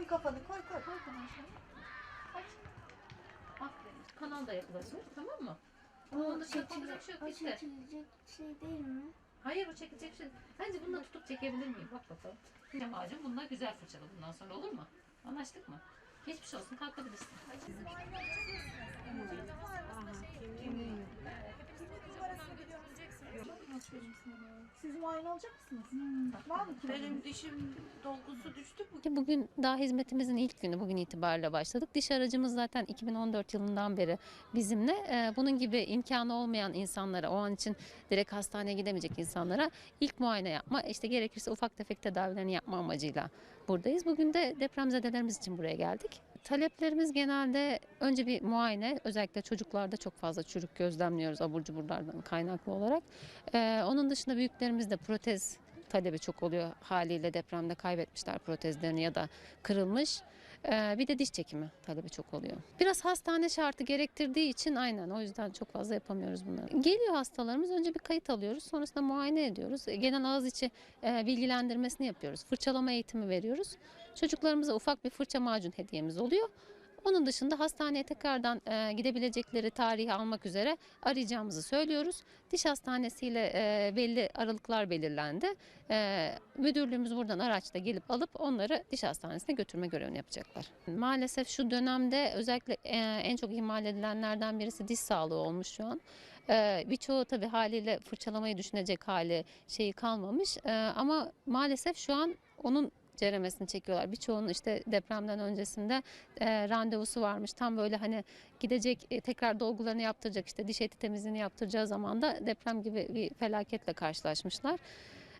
Koy kafanı koy koy koy kafanı şöyle. Aç. Aferin. Kanal da yapılacak tamam mı? Dışarı yapacak şey yok O bitti. çekilecek şey değil mi? Hayır o çekilecek şey. Bence bununla tutup çekebilir miyim? Bak bakalım. Cem ağacım bununla güzel fırçala bundan sonra olur mu? Anlaştık mı? Geçmiş olsun kalkabilirsin. Siz muayene olacak mısınız? Var mı? Benim dişim dolgusu düştü bu. Bugün daha hizmetimizin ilk günü bugün itibariyle başladık. Diş aracımız zaten 2014 yılından beri bizimle. Ee, Bunun gibi imkanı olmayan insanlara, o an için direkt hastaneye gidemeyecek insanlara ilk muayene yapma, işte gerekirse ufak tefek tedavilerini yapma amacıyla buradayız. Bugün de depremzedelerimiz için buraya geldik. Taleplerimiz genelde önce bir muayene, özellikle çocuklarda çok fazla çürük gözlemliyoruz abur cuburlardan kaynaklı olarak. Ee, onun dışında büyüklerimizde protez talebi çok oluyor haliyle depremde kaybetmişler protezlerini ya da kırılmış. Ee, bir de diş çekimi talebi çok oluyor. Biraz hastane şartı gerektirdiği için aynen o yüzden çok fazla yapamıyoruz bunları. Geliyor hastalarımız önce bir kayıt alıyoruz sonrasında muayene ediyoruz. E, Genel ağız içi e, bilgilendirmesini yapıyoruz. Fırçalama eğitimi veriyoruz. Çocuklarımıza ufak bir fırça macun hediyemiz oluyor. Onun dışında hastaneye tekrardan e, gidebilecekleri tarihi almak üzere arayacağımızı söylüyoruz. Diş hastanesiyle e, belli aralıklar belirlendi. E, müdürlüğümüz buradan araçla gelip alıp onları diş hastanesine götürme görevini yapacaklar. Maalesef şu dönemde özellikle e, en çok ihmal edilenlerden birisi diş sağlığı olmuş şu an. E, birçoğu tabii haliyle fırçalamayı düşünecek hali şeyi kalmamış. E, ama maalesef şu an onun ceremesini çekiyorlar. Birçoğunun işte depremden öncesinde e, randevusu varmış. Tam böyle hani gidecek e, tekrar dolgularını yaptıracak işte diş eti temizliğini yaptıracağı zaman da deprem gibi bir felaketle karşılaşmışlar.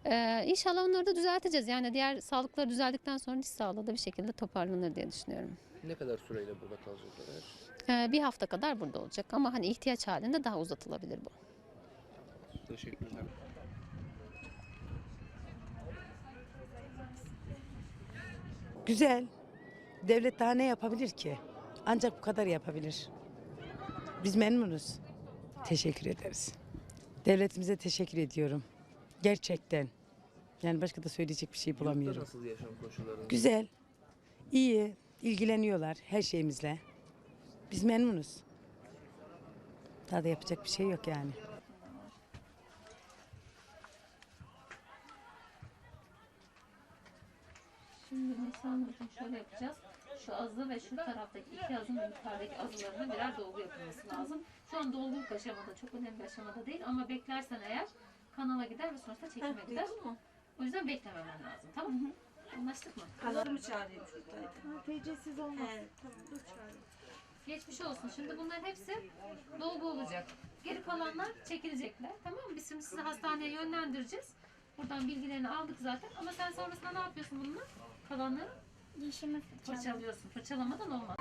E, inşallah onları da düzelteceğiz. Yani diğer sağlıkları düzeldikten sonra diş sağlığı da bir şekilde toparlanır diye düşünüyorum. Ne kadar süreyle burada kalacaklar? E, bir hafta kadar burada olacak ama hani ihtiyaç halinde daha uzatılabilir bu. Teşekkürler. Güzel. Devlet daha ne yapabilir ki? Ancak bu kadar yapabilir. Biz memnunuz. Teşekkür ederiz. Devletimize teşekkür ediyorum. Gerçekten. Yani başka da söyleyecek bir şey Yurtta bulamıyorum. nasıl yaşam koşulları? Güzel. iyi, ilgileniyorlar her şeyimizle. Biz memnunuz. Daha da yapacak bir şey yok yani. Şimdi Nisan için şöyle yapacağız. Şu azı ve şu taraftaki iki azın yukarıdaki azılarına birer dolgu yapılması lazım. Şu an dolguluk aşamada çok önemli bir aşamada değil ama beklersen eğer kanala gider ve sonrasında çekime gider. O yüzden beklememen lazım tamam mı? Anlaştık mı? Kazanımı çağırayım şurada. Ha, TC'siz olmaz. He, tamam dur çağırayım. Geçmiş olsun. Şimdi bunların hepsi dolgu olacak. Geri kalanlar çekilecekler. Tamam mı? Biz şimdi sizi hastaneye yönlendireceğiz. Buradan bilgilerini aldık zaten. Ama sen sonrasında ne yapıyorsun bununla? Kalanları Dişimi fırçalıyorsun. Fırçalamadan olmaz.